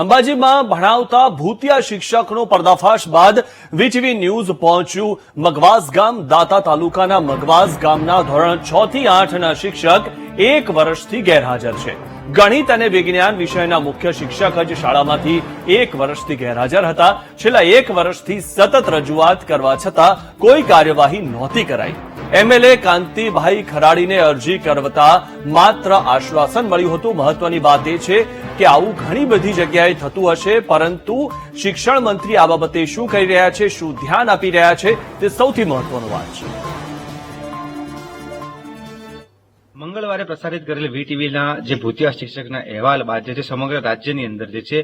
અંબાજીમાં ભણાવતા ભૂતિયા શિક્ષકનો પર્દાફાશ બાદ વીટીવી ન્યૂઝ પહોંચ્યું મગવાસ ગામ, દાતા તાલુકાના મગવાસ ગામના ધોરણ છ થી આઠના શિક્ષક એક વર્ષથી ગેરહાજર છે. ગણિત અને વિજ્ઞાન વિષયના મુખ્ય શિક્ષક જ શાળામાંથી એક વર્ષથી ગેરહાજર હતા. છેલ્લા એક વર્ષથી સતત રજૂઆત કરવા છતાં કોઈ કાર્યવાહી નહોતી કરાઈ. એમએલએ કાંતિભાઈ ખરાડીને અરજી કરવતા માત્ર આશ્વાસન મળ્યું હતું. મહત્વની વાત એ છે કે આવું ઘણી બધી જગ્યાએ થતું હશે, પરંતુ શિક્ષણ મંત્રી આ બાબતે શું કરી રહ્યા છે, શું ધ્યાન આપી રહ્યા છે, તે સૌથી મહત્વનું વાત છે. મંગળવારે પ્રસારિત કરેલ વીટીવીના જે ભૂતિયા શિક્ષકના અહેવાલ બાદ જે છે સમગ્ર રાજ્યની અંદર જે છે,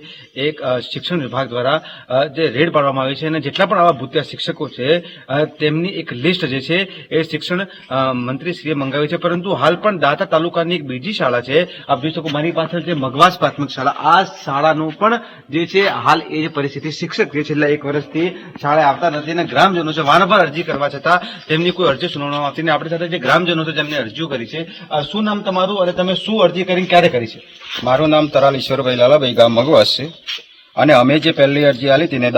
એક શિક્ષણ વિભાગ દ્વારા જે રેડ પાડવામાં આવી છે અને જેટલા પણ આવા ભૂતિયા શિક્ષકો છે તેમની એક લિસ્ટ જે છે એ શિક્ષણ મંત્રીશ્રીએ મંગાવી છે. પરંતુ હાલ પણ દાતા તાલુકાની એક બીજી શાળા છે, આપ જોઈ શકો મારી પાછળ જે મગવાસ પ્રાથમિક શાળા, આ શાળાનું પણ જે છે હાલ એ જે પરિસ્થિતિ શિક્ષક જે છેલ્લા એક વર્ષથી શાળાએ આવતા નથી અને ગ્રામજનો છે, વારંવાર અરજી કરવા છતાં તેમની કોઈ અરજી સુનાવવામાં આવતી નહીં આપણી સાથે જે ગ્રામજનો છે જેમને અરજીઓ કરી છે શું નામ તમારું અને તમે શું અરજી કરીને ક્યારે કરી છે? મારું નામ તરાલ ઈશ્વરભાઈ લાલાભાઈ ગામ મગવાસ છે. અને અમે જે પહેલી અરજી આપી હતી ને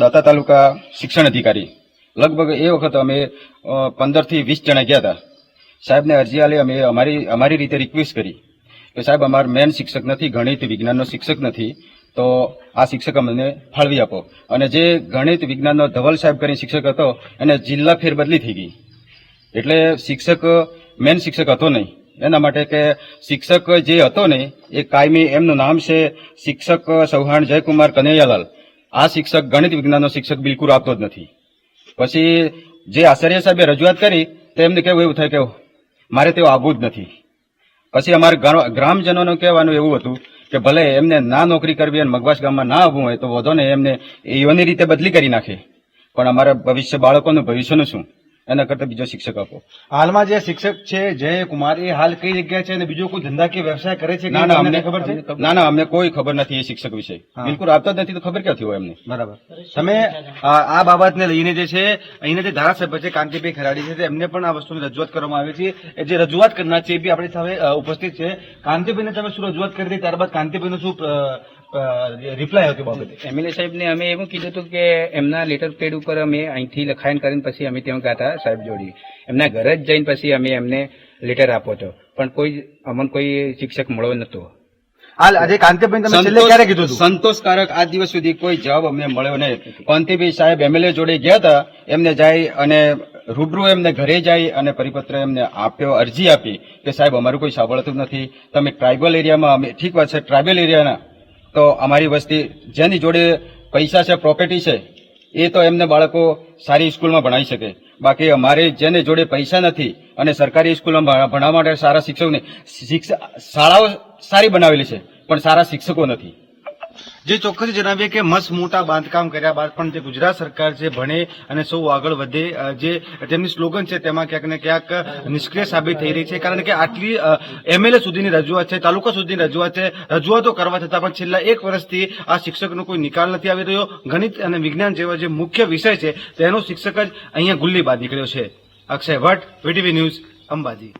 દાતા તાલુકા શિક્ષણ અધિકારી, લગભગ એ વખત અમે પંદરથી વીસ જણા ગયા હતા સાહેબને અરજી આલી અમે અમારી અમારી રીતે રિક્વેસ્ટ કરી. કે સાહેબ, અમાર મેન શિક્ષક નથી, ગણિત વિજ્ઞાનનો શિક્ષક નથી, તો આ શિક્ષક અમને ફાળવી આપો. અને જે ગણિત વિજ્ઞાનનો ધવલ સાહેબ કરીને શિક્ષક હતો, એને જિલ્લા ફેરબદલી થઈ ગઈ. એટલે શિક્ષક મેન શિક્ષક હતો નહીં. એના માટે કે શિક્ષક જે હતો ને એ કાયમી એમનું નામ છે શિક્ષક ચૌહાણ જયકુમાર કનૈયાલાલ. આ શિક્ષક ગણિત વિજ્ઞાનનો શિક્ષક બિલકુલ આપતો જ નથી. પછી જે આચાર્ય સાહેબે રજૂઆત કરી, તો એમને કેવું એવું થાય કે મારે તેઓ આવવું જ નથી. પછી અમારા ગ્રામજનોનું કહેવાનું એવું હતું કે, ભલે એમને ના નોકરી કરવી અને મગવાસ ગામમાં ના આવવું હોય, તો વધો ને એમને એવાની રીતે બદલી કરી નાખે. પણ અમારા ભવિષ્ય બાળકોનું ભવિષ્યનું શું? એના કરતા બીજો શિક્ષક આપો. હાલમાં જે શિક્ષક છે જય કુમાર એ હાલ કઈ જગ્યાએ છે અને બીજો કોઈ ધંધાકીય વ્યવસાય કરે છે ના ના અમને ખબર છે? ના ના અમને કોઈ ખબર નથી એ શિક્ષક વિશે. બિલકુલ આપતા જ નથી તો ખબર ક્યાંથી હોય એમને? બરાબર. તમે આ બાબતને લઈને જે છે અહીંના જે ધારાસભ્ય છે કાંતિભાઈ ખરાડી છે એમને પણ આ વસ્તુની રજૂઆત કરવામાં આવી છે. જે રજૂઆત કરનાર છે એ બી આપણી સામે ઉપસ્થિત છે. કાંતિભાઈને તમે શું રજૂઆત કરી હતી? ત્યારબાદ કાંતિભાઈનું શું રિપ્લાય હતો બાબતે. એમએલએ સાહેબને અમે એવું કીધું હતું કે એમના લેટર પેડ ઉપર અમે અહીંથી લખાણ કરીને પછી અમે ત્યાં ગયા હતા સાહેબ જોડી. એમના ઘરે જ જઈને પછી અમે એમને લેટર આપ્યો હતો. પણ કોઈ અમને કોઈ શિક્ષક મળ્યો નતો હાલ આજે કાંતિભાઈ તમે છેલ્લે ક્યારે કીધું હતું? સંતોષકારક આ દિવસ સુધી કોઈ જવાબ અમને મળ્યો નહીં. કાંતિભાઈ સાહેબ એમએલએ જોડે ગયા હતા એમને જાય અને રૂબરૂ એમને ઘરે જાય અને પરિપત્ર એમને આપ્યો અરજી આપી કે સાહેબ અમારું કોઈ સાંભળતું નથી. તમે ટ્રાઇબલ એરિયામાં અમે ઠીક વાત છે ટ્રાઇબલ એરિયાના તો અમારી વસ્તી જેની જોડે પૈસા છે પ્રોપર્ટી છે, એ તો એમને બાળકો સારી સ્કૂલમાં ભણાવી શકે. બાકી અમારે જેને જોડે પૈસા નથી અને સરકારી સ્કૂલમાં ભણ- ભણવા માટે સારા શિક્ષકો શિક્ષ, શાળાઓ સારી બનાવેલી છે, પણ સારા શિક્ષકો નથી. જે ચોક્કસ જણાવીએ કે મસ્ત મોટા બાંધકામ કર્યા બાદ પણ જે ગુજરાત સરકાર છે ભણે અને સૌ આગળ વધે જે તેમની સ્લોગન છે તેમાં ક્યાંક ને ક્યાંક નિષ્ક્રિય સાબિત થઈ રહી છે. કારણ કે આટલી એમએલએ સુધીની રજૂઆત છે, તાલુકા સુધીની રજૂઆત છે, રજૂઆતો કરવા છતાં પણ છેલ્લા એક વર્ષથી આ શિક્ષકનો કોઈ નિકાલ નથી આવી રહ્યો. ગણિત અને વિજ્ઞાન જેવા જે મુખ્ય વિષય છે તેનો શિક્ષક જ અહીંયા ગુલ્લીબાદ નીકળ્યો છે. Akshay Bhatt, VTV news Ambaji.